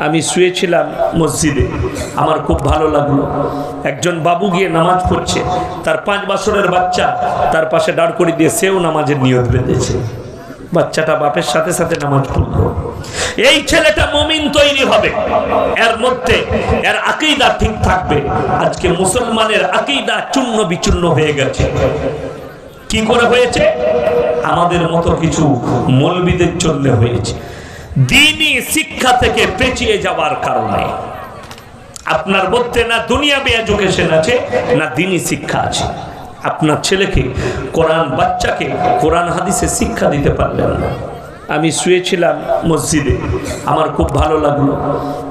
আমি শুয়েছিলাম মসজিদে। আমার খুব ভালো লাগল। একজন বাবু গিয়ে নামাজ পড়ছে। তার পাঁচ বছরের বাচ্চা তার পাশে দাঁড় করে দিয়ে সেও নামাজের নিয়ত বেঁধেছে। বাচ্চাটা বাপের সাথে সাথে নামাজ পড়ল। এই ছেলেটা মমিন তৈরি হবে। এর মধ্যে এর আকিদা ঠিক থাকবে। আজকে মুসলমানের আকিদা চূর্ণ বিচূর্ণ হয়ে গেছে। কি করে হয়েছে? আমাদের মতো কিছু মৌলবিদের জন্য হয়েছে। দিনই শিক্ষা থেকে পেঁচিয়ে যাওয়ার কারণে। আপনার মধ্যে না দুনিয়াবি এডুকেশন আছে, না দিনই শিক্ষা আছে। আপনার ছেলেকে, কোরআন বাচ্চাকে, কোরআন হাদিসে শিক্ষা দিতে পারলেন না। আমি শুয়েছিলাম মসজিদে, আমার খুব ভালো লাগল।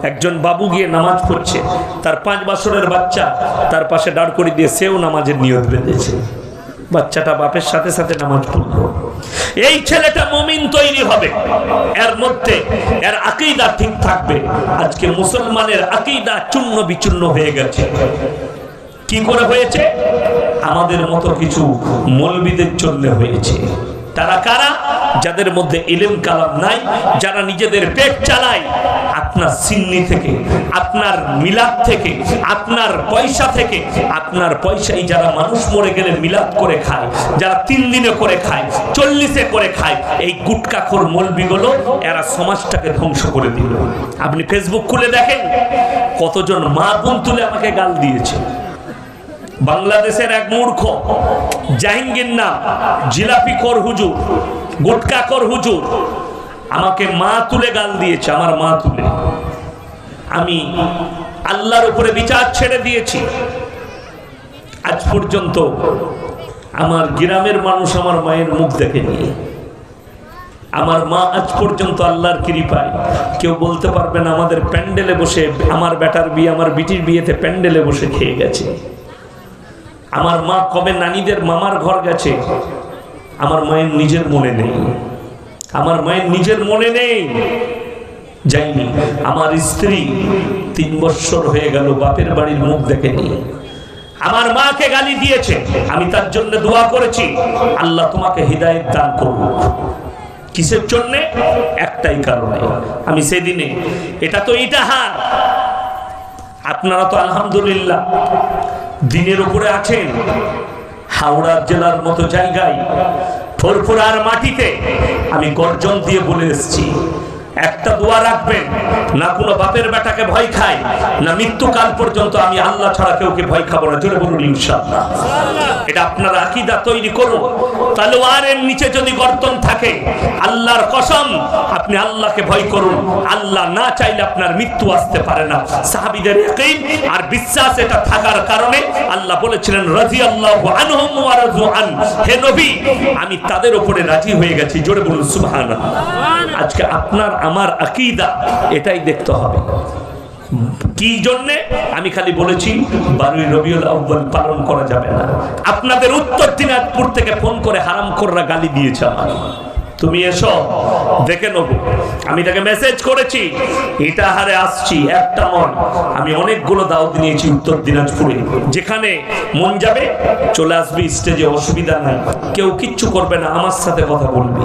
একজন বাবু গিয়ে নামাজ পড়ছে, তার পাঁচ বছরের বাচ্চা, তার পাশে দাঁড় করে দিয়ে সেও নামাজের নিয়ত বেঁধেছে। বাচ্চাটা বাপের সাথে সাথে নামাজ পড়ল। এই ছেলেটা মমিন তৈরি হবে। এর মধ্যে এর আকিদা ঠিক থাকবে। আজকে মুসলমানের আকিদা চূর্ণ বিচূর্ণ হয়ে গেছে। কি করে হয়েছে? আমাদের মতো কিছু মৌলবিদের জন্য হয়েছে। তারা কারা? যাদের মধ্যে ইলেম কালাম নাই, যারা নিজেদের পেট চালায়, আপনার সিন্নি থেকে, আপনার মিলাদ থেকে, আপনার পয়সা থেকে, আপনার পয়সাই যারা মানুষ মরে গেলে মিলাদ করে খায়, যারা তিন দিনে করে খায়, চল্লিশে করে খায়, এই গুটকাখোর মলবিগুলো এরা সমাজটাকে ধ্বংস করে দিল। আপনি ফেসবুক খুলে দেখেন, কতজন মা বোন তুলে আমাকে গাল দিয়েছে। বাংলাদেশের এক মূর্খ, জাহাঙ্গীর নাম, জিলাপি কর হুজুর গুটকা কর হুজুর। আমাকে মা তুলে গাল দিয়েছে, আমার মা তুলে। আমি আল্লাহর উপরে বিচার ছেড়ে দিয়েছি। আজ পর্যন্ত আমার গ্রামের মানুষ আমার মায়ের মুখ দেখেনি আমার মা আজ পর্যন্ত আল্লাহর কৃপায়। কেউ বলতে পারবে না, আমাদের প্যান্ডেলে বসে আমার বেটার বিয়ে, আমার বিটির বিয়েতে প্যান্ডেলে বসে খেয়ে গেছে। আমার মা কবে নানিদের মামার ঘর গেছে? আমার মায়ের নিজের মনে নেই। আমার মায়ের নিজের মনে নেই। যাইনি। আমার স্ত্রী তিন বছর হয়ে গেল, বাপের বাড়ির মুখ দেখেনি। আমার মাকে গালি দিয়েছে। আমি তার জন্য দোয়া করেছি। আল্লাহ তোমাকে হৃদায়ত দান করুক। কিসের জন্য? একটাই কারণে। আমি সেদিনে, এটা তো ইটাহার। আপনারা তো আলহামদুলিল্লাহ দিনের উপরে আছেন। হাওড়া জেলার মতো জায়গায় ফোরফোরার মাটিতে আমি গর্জন দিয়ে বলে এসেছি একটা দোয়া রাখবেন না কোনো বাপের বেটাকে ভয় খায়, না মৃত্যুকাল পর্যন্ত আমি আল্লাহ ছাড়া কেউকে ভয় খাব না। জোরে বলুন, ইনশাআল্লাহ। এটা আপনারা আকিদা তৈরি করুন। তালোয়ারের নিচে যদি গর্তন থাকে, আল্লাহর কসম, আপনি আল্লাহকে ভয় করুন। আল্লাহ না চাইলে আপনার মৃত্যু আসতে পারে না। সাহাবিদের ইয়াকিন আর বিশ্বাস এটা থাকার কারণে আল্লাহ বলেছিলেন, রাদিয়াল্লাহু আনহুম ওয়া রাযু আন হে নবী, আমি তাদের উপরে রাজি হয়ে গেছি। জোরে বলুন, সুবহানাল্লাহ। আজকে আপনার আমার আকিদা এটাই দেখতে হবে। কি জন্যে? আমি খালি বলেছি, বারুই রবিউল আউ্বাল পালন করা যাবে না। আপনাদের উত্তর দিনাজপুর থেকে ফোন করে হারাম কররা গালি দিয়েছে আমার তুমি এসো, দেখে নেব। আমি তাকে মেসেজ করেছি, এটা হারে আসছি, একটা মন। আমি অনেকগুলো দাওয়াত নিয়েছি উত্তর দিনাজপুরে। যেখানে মন যাবে, চলে আসবি স্টেজে অসুবিধা নাই। কেউ কিচ্ছু করবে না, আমার সাথে কথা বলবি।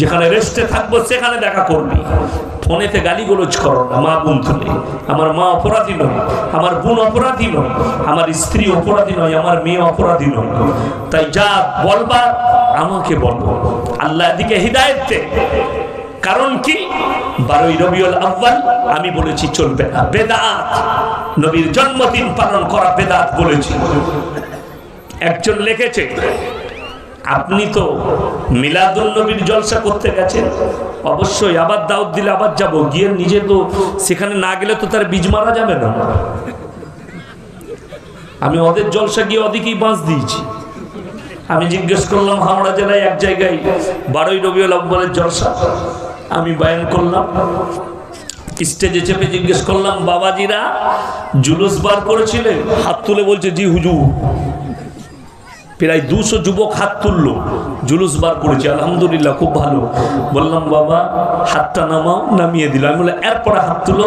যেখানে রেস্টে থাকব, সেখানে দেখা করবি। ফোনেতে গালিগুলোজ করো না, মা বোন তুলে আমার মা অপরাধী নয়, আমার বোন অপরাধী নয়, আমার স্ত্রী অপরাধী নয়, আমার মেয়ে অপরাধী নয়। তাই যা বলবা, আমাকে বলব। আল্লাহ দিকে হৃদায়ত কারণ কি? বারোই রবিউল আব্বাল আমি বলেছি চলবে না। বেদাত, নবীর জন্মদিন পালন করা বেদাত বলেছি। একজন লিখেছে আপনি তো মিলাদুল নবীর জলসা করতে গেছেন। অবশ্যই আবার দাউদ দিলে আবার যাব। গিয়ে নিজে তো সেখানে না গেলে তো তার বীজ মারা যাবে না। আমি ওদের জলসা গিয়ে ওদিকেই বাঁশ দিয়েছি। আমি জিজ্ঞেস করলাম, হাওড়া জেলায় এক জায়গায় বারোই রবিউল আব্বালের জলসা। আমি বায়ান করলাম, স্টেজে চেপে জিজ্ঞেস করলাম, বাবাজিরা জুলুস বার করেছিলেন? হাত তুলে বলছে, জি হুজুর। প্রায় দুশো যুবক হাত তুললো, জুলুস বার করেছে, আলহামদুলিল্লাহ, খুব ভালো। বললাম, বাবা, হাতটা নামাও, নামিয়ে দিল। আমি বললাম, এরপরে হাত তুলো,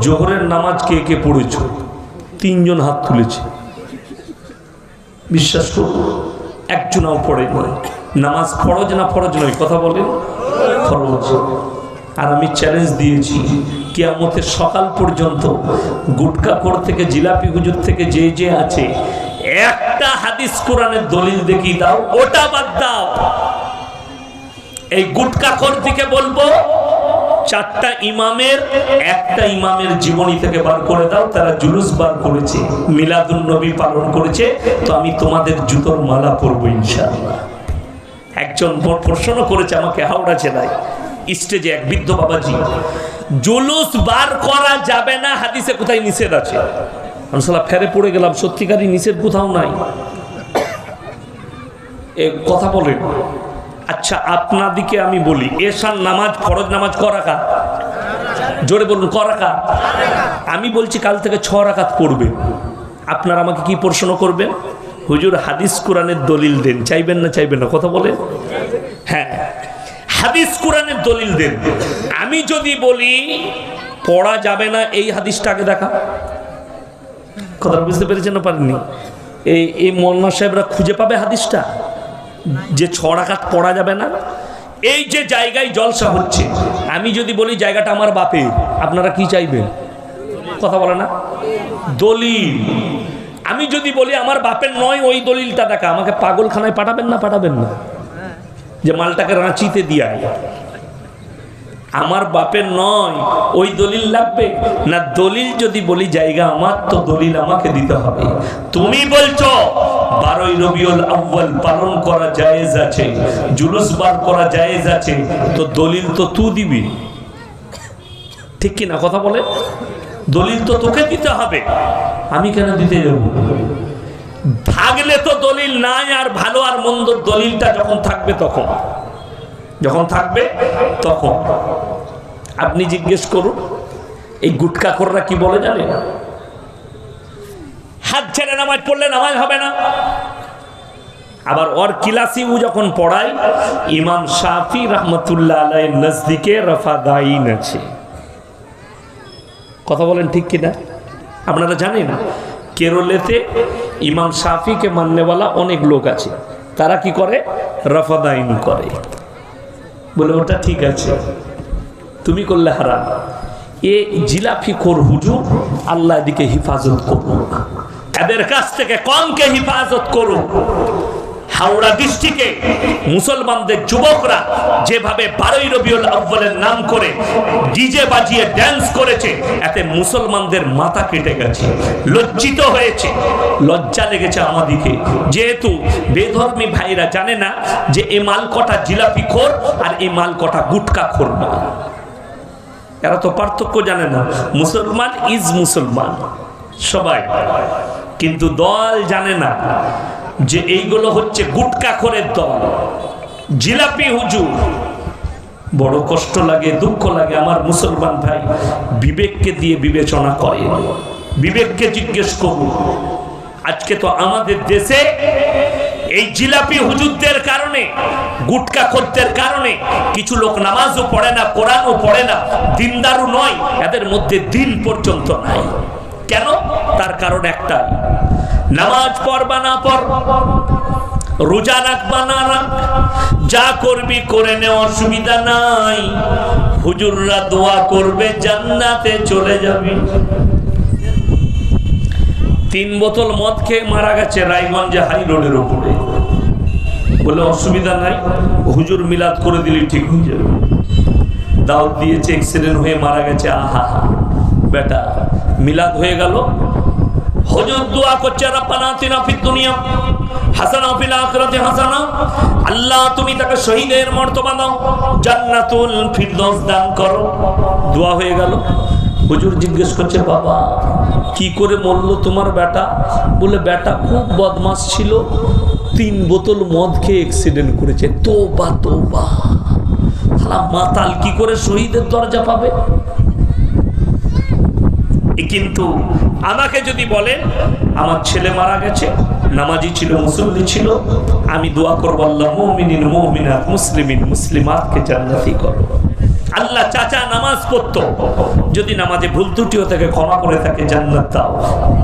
জোহরের নামাজ কে কে পড়েছ? তিনজন হাত তুলেছে। বিশ্বাস করুন একজনাও পড়ে নয় নামাজ ফরজ না ফরজ নয়, কথা বলেন, ফরজ। আর আমি চ্যালেঞ্জ দিয়েছি, কিয়ামতের সকাল পর্যন্ত গুটকাখোর থেকে, জিলাপি হুজুর থেকে যে যে আছে একটা হাদিস কোরআনের দলিল দেখিয়ে দাও, ওটা বাদ দাও। এই গুটকাখোর থেকে বলব, চারটা ইমামের, একটা ইমামের জীবনী থেকে বার করে দাও, তারা জুলুস বার করেছে মিলাদুল নবী পালন করেছে, তো আমি তোমাদের জুতোর মালা পরবো ইনশাআল্লাহ। একজন প্রশ্ন করেছে, আমাকে হাওড়া জেলায়, স্টেজে এক বৃদ্ধ বাবাজি, জুলুস বার করা যাবে না, হাদিসে কোথায় নিষেধ আছে? আমি সালা ফেরে পড়ে গেলাম, সত্যিকারই নিষেধ কোথাও নাই। এ কথা বলেন। আচ্ছা আপনাদিকে আমি বলি, এশার নামাজ, ফরজ নামাজ ক রাখা জোরে বলুন, ক রাখা আমি বলছি কাল থেকে ছ রাকাত পড়বে আপনারা আমাকে কি প্রশ্ন করবেন? হুজুর, হাদিস কোরআনের দলিল দেন। চাইবেন না চাইবেন না, কথা বলে হ্যাঁ হাদিস কোরআনের দলিল দেন। আমি যদি বলি, পড়া যাবে না, এই হাদিসটাকে দেখা। কথা বুঝতে পেরেছেন না পারেননি? এই এই মোল্লা সাহেবরা খুঁজে পাবে হাদিসটা? যে ছ রাখাত পড়া যাবে না? এই যে জায়গায় জলসা হচ্ছে, আমি যদি বলি জায়গাটা আমার বাপের, আপনারা কি চাইবেন? কথা বলে না? দলিল। আমি যদি বলি আমার বাপের নয়, ওই দলিলটা দেখা। আমাকে পাগলখানায় পাঠাবেন না পাঠাবেন না? যে মালটাকে রাঁচিতে দিয়ে আমার বাপের নয়, ওই দলিল লাগবে? না, দলিল যদি বলি, জায়গা আমার, তো দলিল আমাকে দিতে হবে। তুমি বলছো, বারোই রবিউল আউ্বাল পালন করা জায়েজ আছে, জুলুস বার করা জায়েজ আছে, তো দলিল তো তুই দিবি। ঠিক কি না কথা বলে? দলিল তো তোকে দিতে হবে। আমি কেন দিতে যাব? থাকলে তো দলিল নাই, আর ভালো আর মন্দ দলিলটা যখন থাকবে তখন। যখন থাকবে, তখন। আপনি জিজ্ঞেস করুন, এই গুটকাখোররা কি বলে জানেন? হাত ছেড়ে নামাজ পড়লে নামাজ হবে না। আবার ওর কিলাসিউ যখন পড়াই ইমাম শাফি রহমতুল্লাহ আলাই নজদিকে রফাদাইন আছে। কথা বলেন ঠিক কিনা? আপনারা জানেন, কেরলেতে ইমাম শাফিকে মাননেওয়ালা অনেক লোক আছে। তারা কি করে? রফাদাইন করে। বলে, ওটা ঠিক আছে। তুমি করলে হারাম। এ জিলাফি খোর হুজুর, আল্লাহ দিকে হিফাজত করুন এদের কাছ থেকে কমকে হিফাজত করুন হাওড়া ডিস্ট্রিক্টে মুসলমানদের যুবকরা যেভাবে বারোই রবিউল আব্বালের নাম করে ডিজে বাজিয়ে ড্যান্স করেছে, এতে মুসলমানদের মাথা কেটে গেছে, লজ্জিত হয়েছে, লজ্জা লেগেছে আমাদিকে যেহেতু বেধর্মী ভাইরা জানে না যে এই মাল কটা জিলাপি খোর আর এই মাল কটা গুটকা খোর না। এরা তো পার্থক্য জানে না, মুসলমান ইজ মুসলমান, সবাই। কিন্তু দল জানে না যে এইগুলো হচ্ছে গুটকা খোরের দল। জিলাপি হুজুর। বড় কষ্ট লাগে, দুঃখ লাগে, আমার মুসলমান ভাই বিবেককে দিয়ে বিবেচনা করে। বিবেককে জিজ্ঞেস করুন, আজকে তো আমাদের দেশে এই জিলাপি হুজুরদের কারণে, গুটকা খদ্দের কারণে কিছু লোক নামাজও পড়ে না, কোরআনও পড়ে না, দিনদারও নয়, এদের মধ্যে দিন পর্যন্ত নাই। কেন? তার কারণ একটাই। নামাজ পড়বা না পড়, রোজা রাখবা না রাখ, যা করবি করে নে, অসুবিধা নাই। হুজুররা দোয়া করবে, জান্নাতে চলে যাবি। তিন বোতল মদ খেয়ে মারা গেছে রায়গঞ্জে হাই রোডের উপরে। বলে, অসুবিধা নাই, হুজুর মিলাদ করে দিলে ঠিক হয়ে যাবে। দাওয়াত দিয়েছে অ্যাক্সিডেন্ট হয়ে মারা গেছে, আহা, বেটা। মিলাদ হয়ে গেল। হুজুর দোয়া করছে, রব্বানা দুনিয়া আল্লাহ, তুমি তাকে শহীদের জান্নাতুল দান করো। দোয়া হয়ে গেল। জিজ্ঞেস করছে, বাবা, কি করে তোমার বলে, বেটা খুব ছিল, তিন বোতল মদ খেয়ে অ্যাক্সিডেন্ট করেছে। তোবা তোবা। শালা মাতাল কি করে শহীদের দরজা পাবে? কিন্তু আমাকে যদি বলেন, আমার ছেলে মারা গেছে, নামাজি ছিল, মুসল্লি ছিল, আমি দোয়া করব, আল্লাহ মোহমিন মোহমিনাত মুসলিমিন, মুসলিমাতকে জান্নাতি করো। আল্লাহ নামাজ পড়তো। যদি নামাজে ভুল ত্রুটিও থেকে, ক্ষমা করে থাকে, জান্নাত দাও।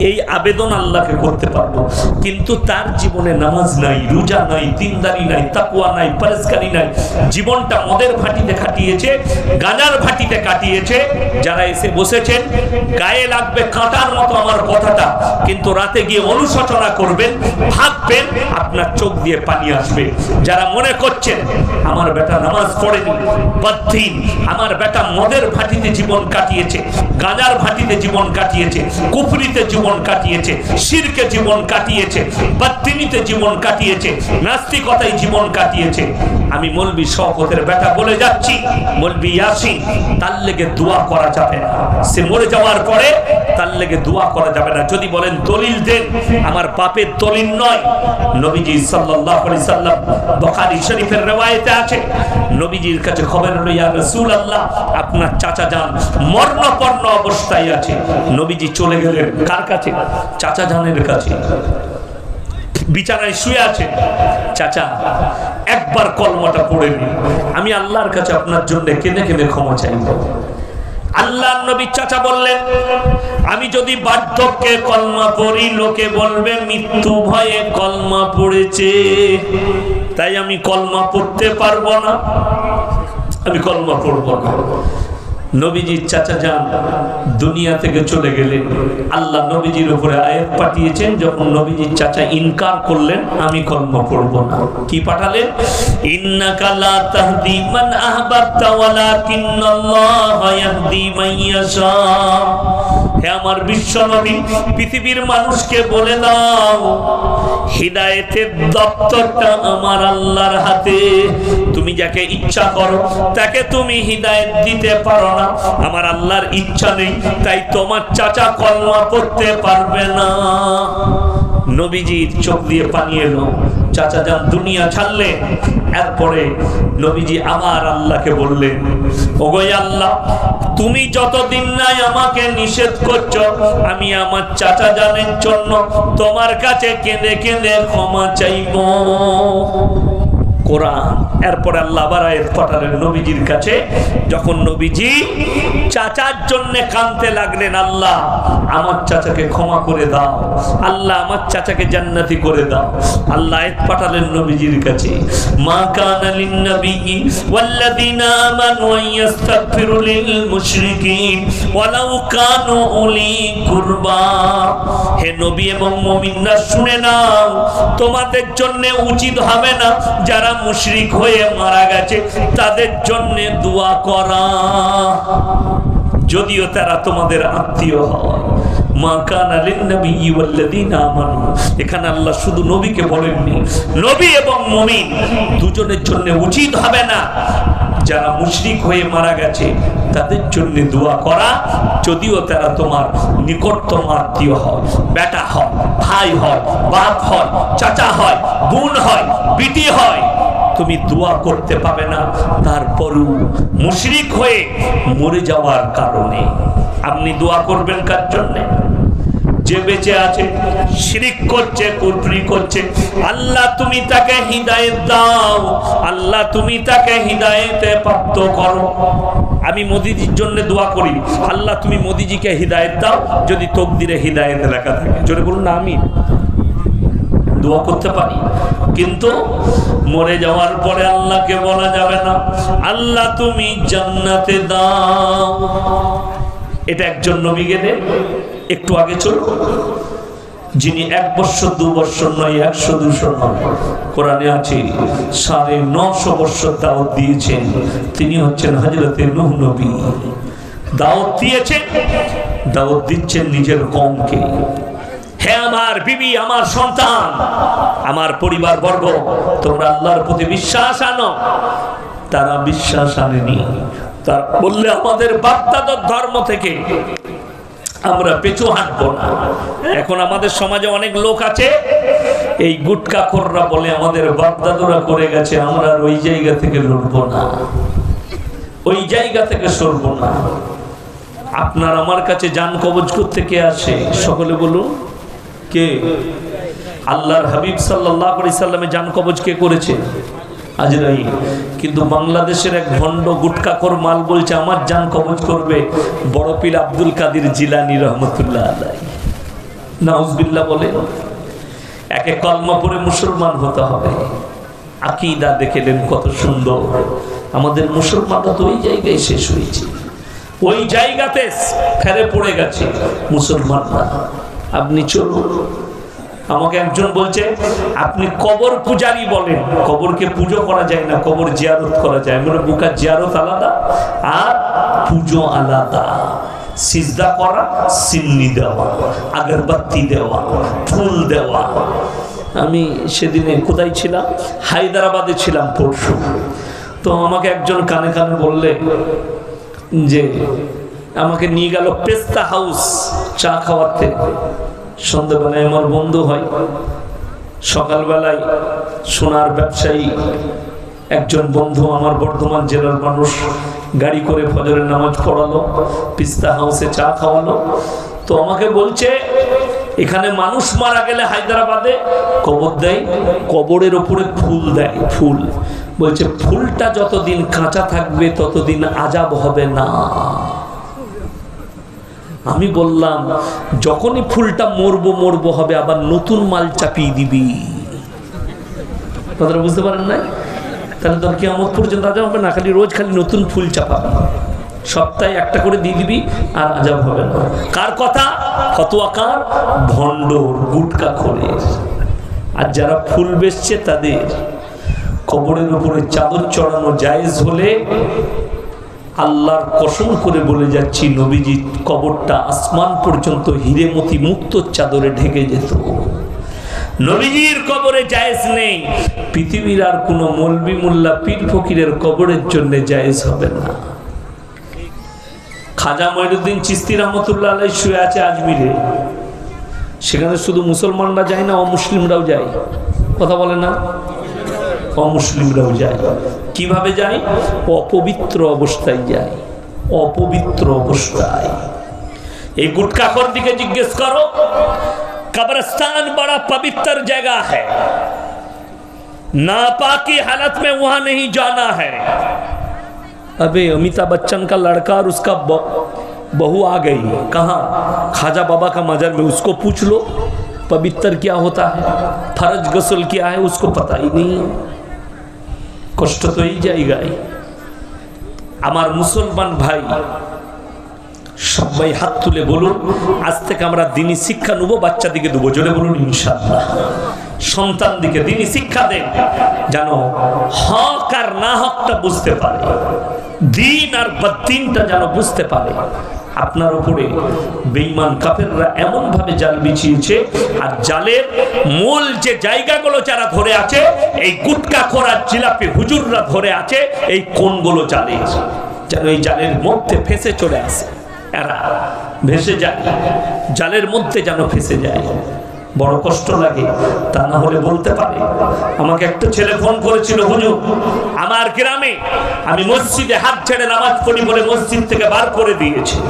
এই আবেদন আল্লাহকে করতে পারব। কিন্তু তার জীবনে নামাজ নাই, রোজা নাই, দিনদারি নাই তাকুয়া নাই পরেশকারি নাই। জীবনটা মদের ভাটিতে কাটিয়েছে, গাজার ভাটিতে কাটিয়েছে। যারা এসে বসেছেন, গায়ে লাগবে কাঁটার মতো আমার কথাটা। কিন্তু রাতে গিয়ে অনুশোচনা করবেন, ভাববেন আপনার চোখ দিয়ে পানি আসবে। যারা মনে করছেন, আমার বেটা নামাজ পড়েনি বদ্দিন আমার বেটা মদের ভাটিতে জীবন কাটিয়েছে, গাঁজার ভাটিতে জীবন কাটিয়েছে, কুফরিতে জীবন কাটিয়েছে, শিরকে জীবন কাটিয়েছে বদ্দিনীতে জীবন কাটিয়েছে, নাস্তিকতায় জীবন কাটিয়েছে। আমি মলবি শওকতের বেটা বলে যাচ্ছি, মলবি ইয়াসিন, তার লেগে দোয়া করা যাবে না। সে মরে যাওয়ার পরে তার লেগে দোয়া করা যাবে না। যদি বলেন দলিল দেন, আমার বাপের দলিল নয়। নবীজি আলাইহি সাল্লাম বুখারী শরীফের রওয়ায়েতে আছে, নবীজির কাছে খবর হলো, ইয়া রাসূলুল্লাহ, আপনার চাচা যান। মরণপন্ন অবস্থায় আছে। নবীজি চলে গেলেন। কার কাছে? চাচা জানের কাছে। বিছানায় শুয়ে আছে। চাচা, একবার কলমাটা পড়ে নি আমি আল্লাহর কাছে আপনার জন্য কেঁদে কেঁদে ক্ষমা চাইব। আল্লাহ নবী চাচা বললেন, আমি যদি বার্ধক্যে কলমা পড়ি, লোকে বলবে, মৃত্যু ভয়ে কলমা পড়েছে। তাই আমি কলমা পড়তে পারব না। আমি কলমা পড়ব না। নবীজির চাচা যান, দুনিয়া থেকে চলে গেলেন। আল্লাহ নবীজির উপরে আয়াত পাঠিয়েছেন, যখন নবীজির চাচা ইনকার করলেন, আমি কর্ম করব না। কি পাঠালেন? ইন্নাকা লা তাহদি মান আহবাবতা ওয়ালাকিন্নাল্লাহা ইয়াহদি মান ইয়াশা। হে আমার বিশ্ব নবী, পৃথিবীর মানুষকে বলে দাও, হিদায়েতের দপ্তরটা আমার আল্লাহর হাতে। তুমি যাকে ইচ্ছা করো, তাকে তুমি হৃদায়ত দিতে পারো না। আমার আল্লাহর ইচ্ছা নেই, তাই তোমার চাচা কলমা পড়তে পারবে না। নবীজির চোখ দিয়ে পানি এলো। চাচা যান দুনিয়া ছাড়লে, এরপরে নবীজি আবার আল্লাহকে বললেন, ওগো আল্লাহ, তুমি যতদিন নাই আমাকে নিষেধ করছ, আমি আমার চাচা জানের জন্য তোমার কাছে কেঁদে কেঁদে ক্ষমা চাইব। কোরআন। এরপরে আল্লাহ পাঠালেন নবীজির কাছে, যখন নবীজি চাচার জন্য কানতে লাগলেন, আল্লাহ, আমার চাচাকে ক্ষমা করে দাও। আল্লাহ, আমার চাচাকে জান্নাতি করে দাও। আল্লাহ আয়াত পাঠালেন নবীজির কাছে, মা নবী ওয়াল্লাযিনা লিল মুশরিকিন ওয়ালাউ কানু উলি কুরবা। হে নবী এবং মুমিনরা, শুনে নাও, তোমাদের জন্য উচিত হবে না যারা মুশরিক হয়ে মারা গেছে, তাদের জন্য দোয়া করা। যদিও তারা তোমাদের আত্মীয় হয়। এখানে আল্লাহ শুধু নবীকে বলেননি, নবী এবং মমিন দুজনের জন্য উচিত হবে না। যারা মুশরিক হয়ে মারা গেছে তাদের জন্য দোয়া করা, যদিও তারা তোমার নিকটতম আত্মীয় হয়, বেটা হয়, ভাই হয়, বাপ হয়, চাচা হয়, বোন হয়, বিটি হয়, তুমি দোয়া করতে পাবে না। তারপরও মুশরিক হয়ে মরে যাওয়ার কারণে। আপনি দোয়া করবেন কার জন্যে? যে বেঁচে আছে, শিরিক করছে, কুফরি করছে। আল্লাহ তুমি তাকে হিদায়েত দাও। আল্লাহ তুমি তাকে হিদায়েতে প্রাপ্ত করো। আমি মোদিজির জন্য দোয়া করি। আল্লাহ তুমি মোদিজিকে হিদায়েত দাও, যদি তকদিরে হিদায়েত লেখা থাকে। জোরে বলুন না আমি দোয়া করতে পারি। কিন্তু মরে যাওয়ার পরে আল্লাহকে বলা যাবে না। আল্লাহ তুমি জান্নাতে দাও। এটা একজন নবী গেলে একটু আগে চলো। যিনি এক বছর, দু বছর নয়, একশো, দুশো নয়, কোরআনে আছে, সাড়ে নশো বছর দাওয়াত দিয়েছেন। তিনি হচ্ছেন হজরতে নুহ নবী। দাওয়াত দিয়েছেন, দাওয়াত দিচ্ছেন নিজের কমকে। হ্যাঁ আমার বিবি, আমার সন্তান, আমার পরিবার বর্গ তোমরা আল্লাহর প্রতি বিশ্বাস আনো। তারা বিশ্বাস আনেনি। তার বললে আমাদের বাপদাদর ধর্ম থেকে আমরা পেছু হাঁটবো না। এখন আমাদের সমাজে অনেক লোক আছে, এই গুটকা খোররা বলে আমাদের বাপদাদুরা করে গেছে, আমরা ওই জায়গা থেকে লড়বো না। ওই জায়গা থেকে সরবো না। আপনার আমার কাছে যান কবজ করতে কে আসে? সকলে বলুন, কে? আল্লাহর হাবিব সাল্লাহ সাল্লামে যান কবজ কে করেছে? আজরাইল কিন্তু বাংলাদেশের এক ভণ্ড গুটকাকর মাল বলছে, আমার যান কবজ করবে বড় পীর আব্দুল কাদির জিলানি রহমতুল্লাহ আলাই। নাউজবিল্লাহ বলে, একে কলমা পরে মুসলমান হতে হবে। আকিদা দেখেলেন কত সুন্দর। আমাদের মুসলমানরা তো ওই জায়গায় শেষ হয়েছে। ওই জায়গাতে ফেরে পড়ে গেছে মুসলমানরা। আপনি চলুন। আমাকে একজন বলছে, আপনি কবর পূজারি বলেন। কবরকে পুজো করা যায় না, কবর জিয়ারত করা যায়। মানে বুকা জিয়ারত আলাদা আর পুজো আলাদা। সিজদা করা, সিন্নি দেওয়া, আগরবাতি দেওয়া, ফুল দেওয়া। আমি সেদিনে কোথায় ছিলাম? হায়দ্রাবাদে ছিলাম পরশু। তো আমাকে একজন কানে কানে বললে যে, আমাকে নিয়ে গেল পেস্তা হাউস চা খাওয়াতে। সন্ধ্যাবেলায় আমার বন্ধু হয়। সকালবেলায় সোনার ব্যবসায়ী একজন বন্ধু আমার বর্ধমান জেলার মানুষ গাড়ি করে ফজরের নামাজ পড়ালো, পিস্তা হাউসে চা খাওয়ালো। তো আমাকে বলছে, এখানে মানুষ মারা গেলে হায়দ্রাবাদে কবর দেয়, কবরের ওপরে ফুল দেয়, ফুল। বলছে, ফুলটা যতদিন কাঁচা থাকবে, ততদিন আজাব হবে না। আমি বললাম, যখনই ফুলটা মরবো মরবো হবে, আবার নতুন মাল চাপিয়ে দিবি। কথাটা বুঝতে পারেন না তাহলে তোর কি আমার পর্যন্ত আজাব হবে না, খালি রোজ খালি নতুন ফুল চাপাবি। সপ্তাহে একটা করে দিয়ে দিবি, আর আজাব হবে না। কার কথা? ফতোয়াকার ভণ্ডর গুটকা খোলে। আর যারা ফুল বেচছে তাদের কবরের উপরে চাদর চড়ানো জায়েজ হলে আল্লাহর কসম করে বলে যাচ্ছি, নবীজি কবরটা আসমান পর্যন্ত হিরেমতি মুক্ত চাদরে ঢেকে যেত। নবীজির কবরে জায়েজ নেই। পৃথিবীর আর কোনো মলবি মোল্লা পীর ফকিরের কবরের জন্য জায়েজ হবে না। খাজা মঈনুদ্দিন চিস্তি রহমতুল্লাহ আলাই শুয়ে আছে আজমিরে। সেখানে শুধু মুসলমানরা যায় না, অমুসলিমরাও যায়। কথা বলে না? অমুসলিমরাও যায় কিভাবে যায় অপবিত্র অবস্থায় যায় অপবিত্র অবস্থায় এই গুটকাখর দিকে জিজ্ঞেস করো कब्रस्तान बड़ा पवित्र जगह है नापाकी हालत में वहां नहीं जाना है अबे अमिताभ बच्चन का लड़का और उसका ब- बहू आ गई कहा खाजा बाबा का मजर में उसको पूछ लो पवित्र क्या होता है फर्ज गसल क्या है उसको पता ही नहीं है কষ্ট তো এই জায়গায়। আমার মুসলমান ভাই, সবাই হাত তুলে বলুন, আজ থেকে আমরা দিনী শিক্ষা নেব বাচ্চাদিকে দেবো জোরে বলুন ইনশাল্লাহ সন্তান দিকে দিনী শিক্ষা দেন, যেন হক আর না হকটা বুঝতে পারে। দিন আর বদিনটা যেন বুঝতে পারে। আপনার উপরে বেঈমান কাফেররা এমন ভাবে জাল বিছিয়েছে, আর জালের মূল যে জায়গাগুলো যারা ধরে আছে, এই গুটকা খোরার জিলাপি হুজুররা ধরে আছে, এই কোনগুলো জালে যেন এই জালের মধ্যে ফেসে চলে আসে। এরা ভেসে যায়, জালের মধ্যে যেন ফেসে যায়। বড় কষ্ট লাগে, তা না হলে বলতে পারে। আমাকে একটা ছেলে ফোন করেছিল, হুজুর, আমার গ্রামে আমি মসজিদে হাত ছেড়ে নামাজ পড়ি বলে মসজিদ থেকে বার করে দিয়েছি।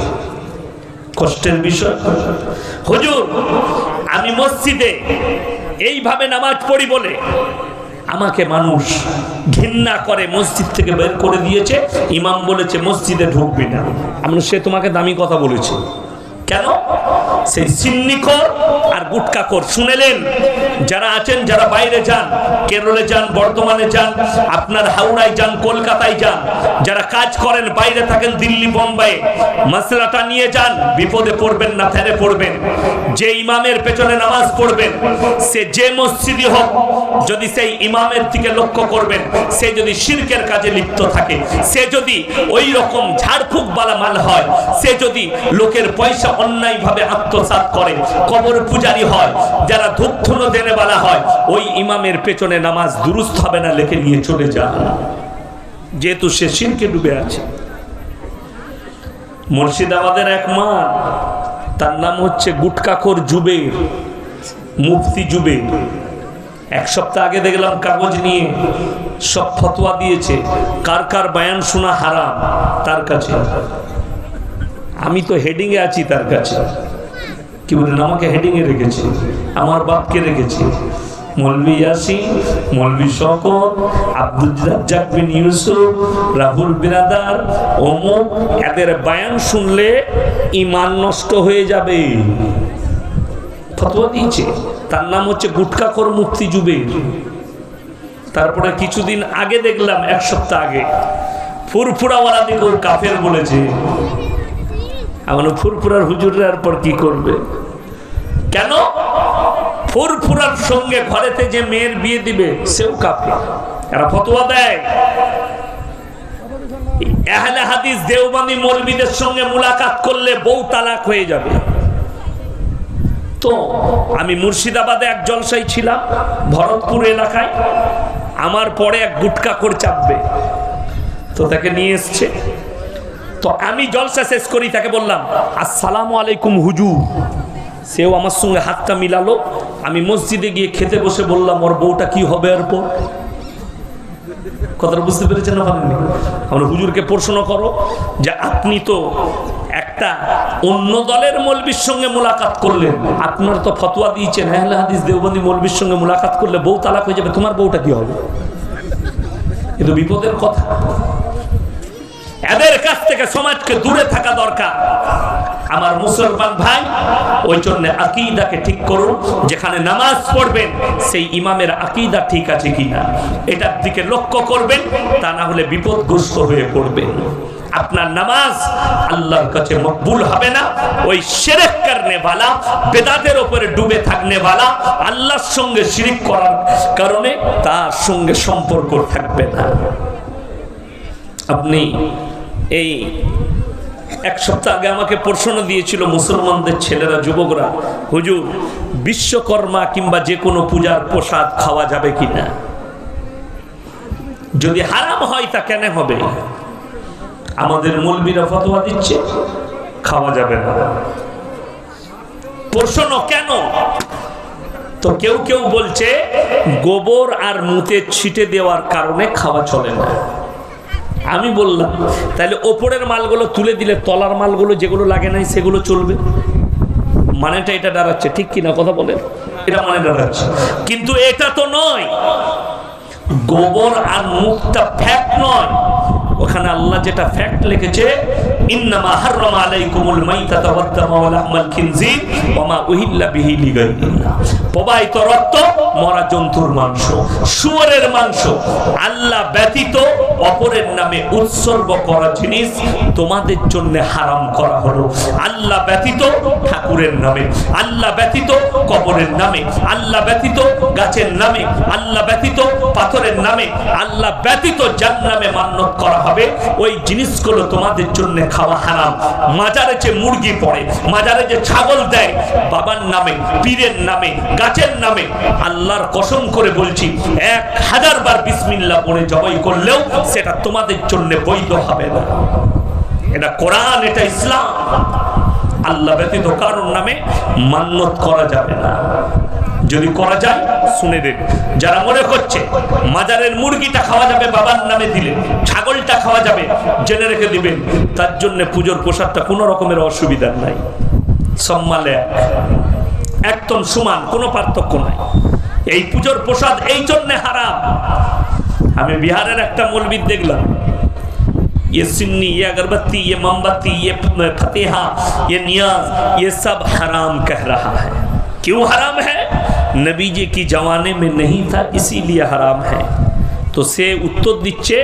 কষ্টের বিষয়। হুজুর, আমি মসজিদে এইভাবে নামাজ পড়ি বলে আমাকে মানুষ ঘৃণা করে মসজিদ থেকে বের করে দিয়েছে। ইমাম বলেছে, মসজিদে ঢুকবি না। আমি সে তোমাকে দামি কথা বলেছে। কেন? সেই সিন্নিকর আর গুটকাকর শুনেলেন? যারা আছেন, যারা বাইরে যান, কেরলে যান, বর্ধমানে যান, আপনার হাওড়ায় যান, কলকাতায় যান, যারা কাজ করেন, বাইরে থাকেন, দিল্লি, বোম্বাই মশলাটা নিয়ে যান, বিপদে পড়বেন না ফেরে পড়বেন। যে ইমামের পেছনে নামাজ পড়বেন, সে যে মসজিদই হোক, যদি সেই ইমামের দিকে লক্ষ্য করবেন, সে যদি শিরকের কাজে লিপ্ত থাকে, সে যদি ওই রকম ঝাড়ফুঁক বালা মাল হয়, সে যদি লোকের পয়সা অন্যায়ভাবে আত্মসাৎ করে কবর পূজারি হয়, যারা ধূপ দেনে বলা হয়, ওই ইমামের পেছনে নামাজ দুরুস্ত হবে না, লেখে নিয়ে চলে যান। যেহেতু সে শিরকে ডুবে আছে। মুর্শিদাবাদের এক মা, তার নাম হচ্ছে গুটকাখোর জুবের মুফতি জুবের এক সপ্তাহ আগে দেখলাম কাগজ নিয়ে সব ফতোয়া দিয়েছে, কার কার বায়ান শোনা হারাম, তার কাছে। আমি তো হেডিংয়ে আছি তার কাছে। কি বলেন আমাকে হেডিংয়ে রেখেছে। আমার বাপকে রেখেছে। মৌলভী ইয়াসিন, মৌলভী শকর আব্দুল রাজ্জাক বিন ইউসুফ, রাহুল বিরাদার, অমুক, এদের বায়ান শুনলে ইমান নষ্ট হয়ে যাবে। ফতোয়া দিয়েছে। তার নাম হচ্ছে গুটকাকর মুক্তি জুবের তারপরে কিছুদিন আগে দেখলাম, এক সপ্তাহ আগে ফুরফুরাওয়ালা দিকে ওর কাফের বলেছে আমার ফুরফুরার হুজুরের পর কি করবে? কেন? ফুরফুরার সঙ্গে ঘরেতে যে মেয়ের বিয়ে দিবে, সেও কাফের। এরা ফতোয়া দেয়। আহলে হাদিস দেওবানি মৌলবীদের সঙ্গে মুলাকাত করলে বউ তালাক হয়ে যাবে। তো, আমি মুর্শিদাবাদে এক জলসাই ছিলাম, ভরতপুর এলাকায়। আমার পরে এক গুটকা করে চাপবে। তো তাকে নিয়ে এসছে। তো আমি জলসা শেষ করি, তাকে বললাম, আসসালামু আলাইকুম হুজুর। সেও আমার সঙ্গে হাতটা মিলালো। আমি মসজিদে গিয়ে খেতে বসে বললাম, ওর বউটা কি হবে আর পর? কথাটা বুঝতে পেরেছেন না পারেননি আমরা হুজুরকে প্রশ্ন করো যে, আপনি তো একটা অন্য দলের মলবির সঙ্গে মোলাকাত করলেন। আপনার তো ফতোয়া দিয়েছেন, আহলে হাদিস দেওবন্দি মলবির সঙ্গে মোলাকাত করলে বউ তালাক হয়ে যাবে, তোমার বউটা কি হবে? কিন্তু বিপদের কথা। এদের কাছ থেকে সমাজকে দূরে থাকা দরকার। আমার মুসলমান ভাই, ওই জন্য আকিদাকে ঠিক করুন, যেখানে নামাজ পড়বেন, সেই ইমামের আকিদা ঠিক আছে কিনা। এটার দিকে লক্ষ্য করবেন, তা না হলে বিপদগ্রস্ত হয়ে পড়বেন। আপনার নামাজ আল্লাহর কাছে মকবুল হবে না। ওই সেরেক করনে ভালা বেদাতের ওপরে ডুবে থাকনে ভালা আল্লাহর সঙ্গে শিরিক করার কারণে তার সঙ্গে সম্পর্ক থাকবে না। আপনি এই এক সপ্তাহ আগে আমাকে প্রশ্ন দিয়েছিল মুসলমানদের ছেলেরা, যুবকরা, হুজুর, বিশ্বকর্মা কিংবা যে কোনো পূজার প্রসাদ খাওয়া যাবে কিনা? যদি হারাম হয় তা কেন হবে? আমাদের মৌলবীরা ফতোয়া দিচ্ছে, খাওয়া যাবে না। প্রশ্ন, কেন? তো কেউ কেউ বলছে, গোবর আর মুতে ছিটে দেওয়ার কারণে খাওয়া চলে না। আমি বললাম, তাহলে ওপরের মালগুলো তুলে দিলে তলার মালগুলো যেগুলো লাগে নাই সেগুলো চলবে? মানেটা এটা দাঁড়াচ্ছে, ঠিক কিনা কথা বলে এটা মানে দাঁড়াচ্ছে। কিন্তু এটা তো নয়। গোবর আর মুখটা ফ্যাক্ট নয়। ওখানে আল্লাহ যেটা ফ্যাক্ট লিখেছে ইন্নামা প্রবাহিত রক্ত মরা জন্তুর মাংস, শুয়োরের মাংস। আল্লাহ ব্যতীত অপরের নামে উৎসর্গ করা জিনিস তোমাদের জন্য হারাম করা হলো। আল্লাহ ব্যতীত ঠাকুরের নামে, আল্লাহ ব্যতীত কবরের নামে, আল্লাহ ব্যতীত গাছের নামে, আল্লাহ ব্যতীত পাথরের নামে, আল্লাহ ব্যতীত যার নামে মান্যত করা হবে। ওই জিনিসগুলো তোমাদের জন্য খাওয়া হারাম। মাজারে যে মুরগি পড়ে, মাজারে যে ছাগল দেয়, বাবার নামে, পীরের নামে, গাছের নামে, আল্লাহর কসম করে বলছি, এক হাজার বার বিসমিল্লা পড়ে জবাই করলেও সেটা তোমাদের জন্য বৈধ হবে না। এটা কোরআন, এটা ইসলাম। আল্লাহ ব্যতীত কারোর নামে মান্যত করা যাবে না। যদি করা যায় শুনে দেন যারা মনে করছে মাজারের মুরগিটা খাওয়া যাবে বাবার নামে দিলে ছাগলটা খাওয়া যাবে জেনে রেখে দিবেন তার জন্য পুজোর প্রসাদটা কোনো রকমের অসুবিধা নাই সম্মালে এক একদম সমান কোনো পার্থক্য নাই এই পুজোর প্রসাদ এই জন্যে হারাম আমি বিহারের একটা মলবিদ দেখলাম ये सिन्नी ये अगरबत्ती ये मोमबत्ती ये फतेहा ये नियाज ये सब हराम कह रहा है क्यों हराम है नबी जी की जमाने में नहीं था इसीलिए हराम है तो से उत्तर दीचे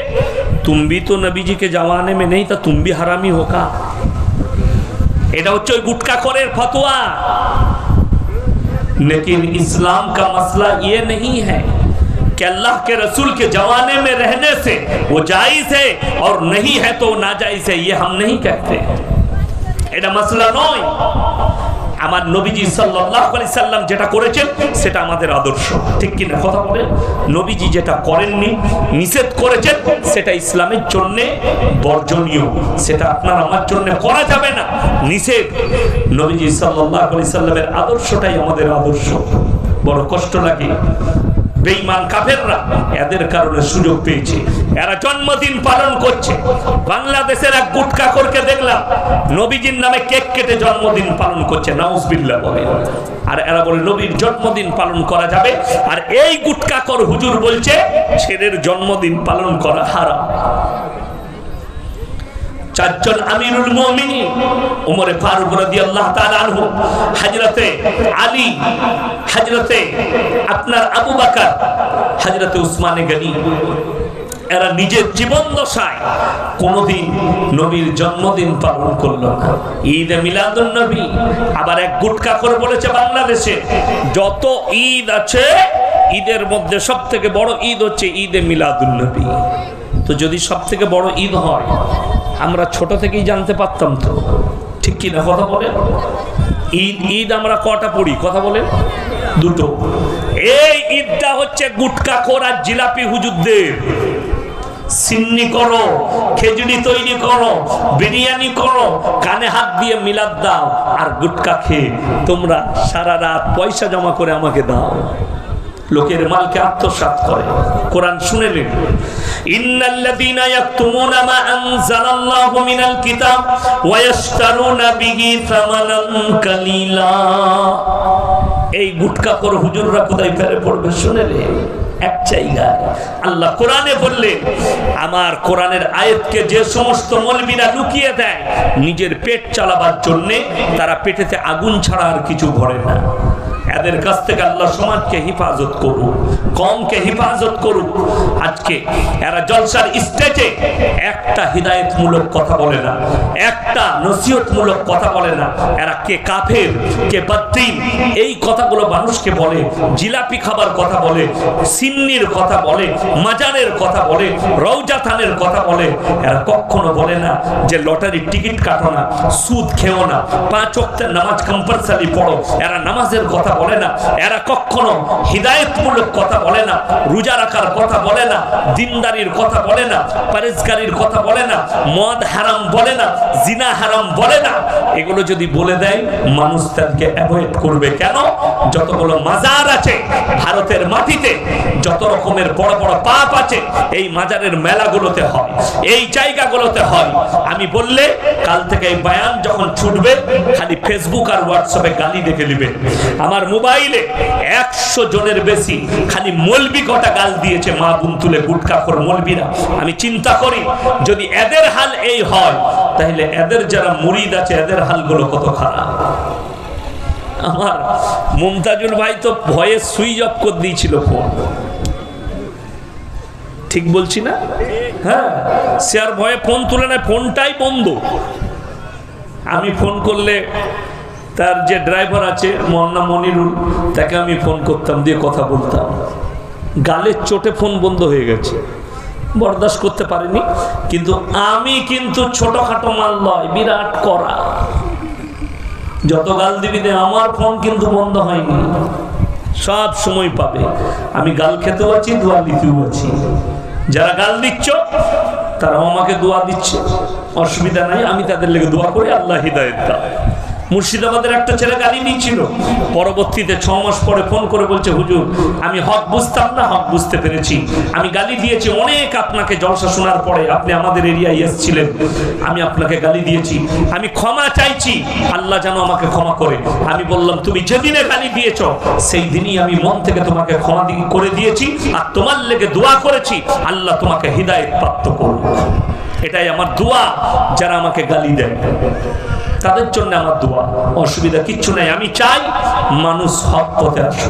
तुम भी तो नबी जी के जमाने में नहीं था तुम भी हरामी होगा এটা হচ্ছে ওই গুটকা করের ফতোয়া लेकिन इस्लाम का मसला ये नहीं है कि अल्लाह के रसूल के जमाने में रहने से वो जायज है और नहीं है तो नाजायज है ये हम नहीं कहते এটা মাসলা নয় আমার নবীজি আলাইহি সাল্লাম যেটা করেছেন, সেটা আমাদের আদর্শ। ঠিক কি না কথা বলেন? নবীজি যেটা করেননি, নিষেধ করেছেন, সেটা ইসলামের জন্যে বর্জনীয়। সেটা আপনার আমার জন্য করা যাবে না। নিষেধ। নবীজি আলাইহি সাল্লামের আদর্শটাই আমাদের আদর্শ। বড় কষ্ট লাগে। বেঈমান কাফেররা এদের কারণে সুযোগ পেয়েছে। এরা জন্মদিন পালন করছে। বাংলাদেশের এক গুটকাখোরকে দেখলাম, নবীজির নামে কেক কেটে জন্মদিন পালন করছে, নাউজবিল্লাহ বলে। আর এরা বলে, নবীর জন্মদিন পালন করা যাবে, আর এই গুটকাকর হুজুর বলছে, ছেলের জন্মদিন পালন করা হারাম। আপনার আবু বকর হযরতে উসমানে গনি। এরা নিজের জীবন দশায় কোনোদিন নবীর জন্মদিন পালন করল না। ঈদ মিলাদুন নবী। আবার এক গুটকা করে বলেছে বাংলাদেশে, যত ঈদ আছে, ঈদের মধ্যে সব থেকে বড় ঈদ হচ্ছে ঈদে মিলাদুন নবী। তো যদি সব থেকে বড় ঈদ হয়, আমরা ছোট থেকেই জানতে পারতাম তো। ঠিক কি না কথা বলেন? ঈদ ঈদ আমরা কটা পড়ি? কথা বলেন। দুটো। এই ঈদটা হচ্ছে গুটকা খোর জিলাপি হুজুরদের। সিন্নি করো, খেজুরি তৈরি করো, বিরিয়ানি করো, কানে হাত দিয়ে মিলাদ দাও আর গুটকা খেয়ে তোমরা সারা রাত পয়সা জমা করে আমাকে দাও। লোকের মালকে আত্মসাৎ করে। কোরআন শুনে ইয়াকতুমুনা মা আনজালাল্লাহু মিনাল কিতাব ওয়া বিহি থামানান কালীলা। এই গুটকা কর হুজুররা কোথায় ফেরে পড়বে শুনে রে এক জায়গায় আল্লাহ কোরআনে বললেন আমার কোরআনের আয়াতকে যে সমস্ত মলবিরা লুকিয়ে দেয়, নিজের পেট চালাবার জন্যে তারা পেটেতে আগুন ছাড়া আর কিছু ভরে না। এদের কাছ থেকে আল্লাহ সমাজকে হেফাজত করুক, কমকে হেফাজত করুক। আজকে এরা জলসার স্টেজে একটা হৃদায়তমূলক কথা বলে না, একটা নসিহতমূলক কথা বলে না। এরা কে কাফের, কে বদ্দিন এই কথাগুলো মানুষকে বলে, জিলাপি খাবার কথা বলে, সিন্নির কথা বলে, মাজারের কথা বলে রৌজা থানের কথা বলে। এরা কখনো বলে না যে লটারির টিকিট কাটো না, সুদ খেও না, পাঁচ অক্টের নামাজ কম্পালসারি পড়ো। এরা নামাজের কথা বলে না। এরা কখনো হৃদায়তমূলক কথা বলে না, রোজা রাখার কথা বলে না, দিনদারির কথা বলে না, পারেজগারির কথা বলে না, মদ হারাম বলে না, জিনা হারাম বলে না। এগুলো যদি বলে দেয়, মানুষ তাদেরকে অ্যাভয়েড করবে কেন? যতগুলো মাজার আছে ভারতের মাটিতে, যত রকমের বড় বড় পাপ আছে, এই মাজারের মেলাগুলোতে হয়, এই জায়গাগুলোতে হয়। আমি বললে, কাল থেকে এই বায়ান যখন ছুটবে, খালি ফেসবুক আর হোয়াটসঅ্যাপে গালি দেখে নেবে। আমার মোবাইলে একশো জনের বেশি খালি মলবি কটা গাল দিয়েছে মা বুন তুলে গুটকা কর মলবিরা। আমি চিন্তা করি, যদি এদের হাল এই হয়, তাহলে এদের যারা মুরিদ আছে, এদের হালগুলো কত খারাপ। আমার মুমতাজুল ভাই তো ভয়ে সুইচ অফ করে দিয়েছিল ফোন। ঠিক বলছি না? হ্যাঁ সে আর ভয়ে ফোন তুলে নেয়, ফোনটাই বন্ধ। আমি ফোন করলে তার যে ড্রাইভার আছে মন্না মনিরুল, তাকে আমি ফোন করতাম, দিয়ে কথা বলতাম। গালের চোটে ফোন বন্ধ হয়ে গেছে। বরদাস্ত করতে পারিনি, কিন্তু আমি কিন্তু ছোটখাটো মাল নয়, বিরাট করা যত গাল দিবি দে, আমার ফোন কিন্তু বন্ধ হয়নি। সব সময় পাবে। আমি গাল খেতেও আছি, দোয়া দিতেও আছি। যারা গাল দিচ্ছ, তারাও আমাকে দোয়া দিচ্ছে। অসুবিধা নাই, আমি তাদের লেগে দোয়া করি, আল্লাহ হৃদায়ত দাও। মুর্শিদাবাদের একটা ছেলে গালি নিয়েছিল পরবর্তীতে ছ মাস পরে ফোন করে বলছে, হুজুর, আমি হক বুঝতাম না, হক বুঝতে পেরেছি। আমি গালি দিয়েছি অনেক আপনাকে জলসা শোনার পরে, আপনি আমাদের এরিয়ায় এসেছিলেন, আমি আপনাকে গালি দিয়েছি। আমি ক্ষমা চাইছি, আল্লাহ যেন আমাকে ক্ষমা করে। আমি বললাম, তুমি যেদিনে গালি দিয়েছ, সেই দিনই আমি মন থেকে তোমাকে ক্ষমা করে দিয়েছি আর তোমার লেগে দোয়া করেছি। আল্লাহ তোমাকে হৃদায়ত প্রাপ্ত করুক। এটাই আমার দোয়া, যারা আমাকে গালি দেয়। তাদের জন্য আমার দোয়া। অসুবিধা কিচ্ছু নাই। আমি চাই মানুষ হক পথে আসুক।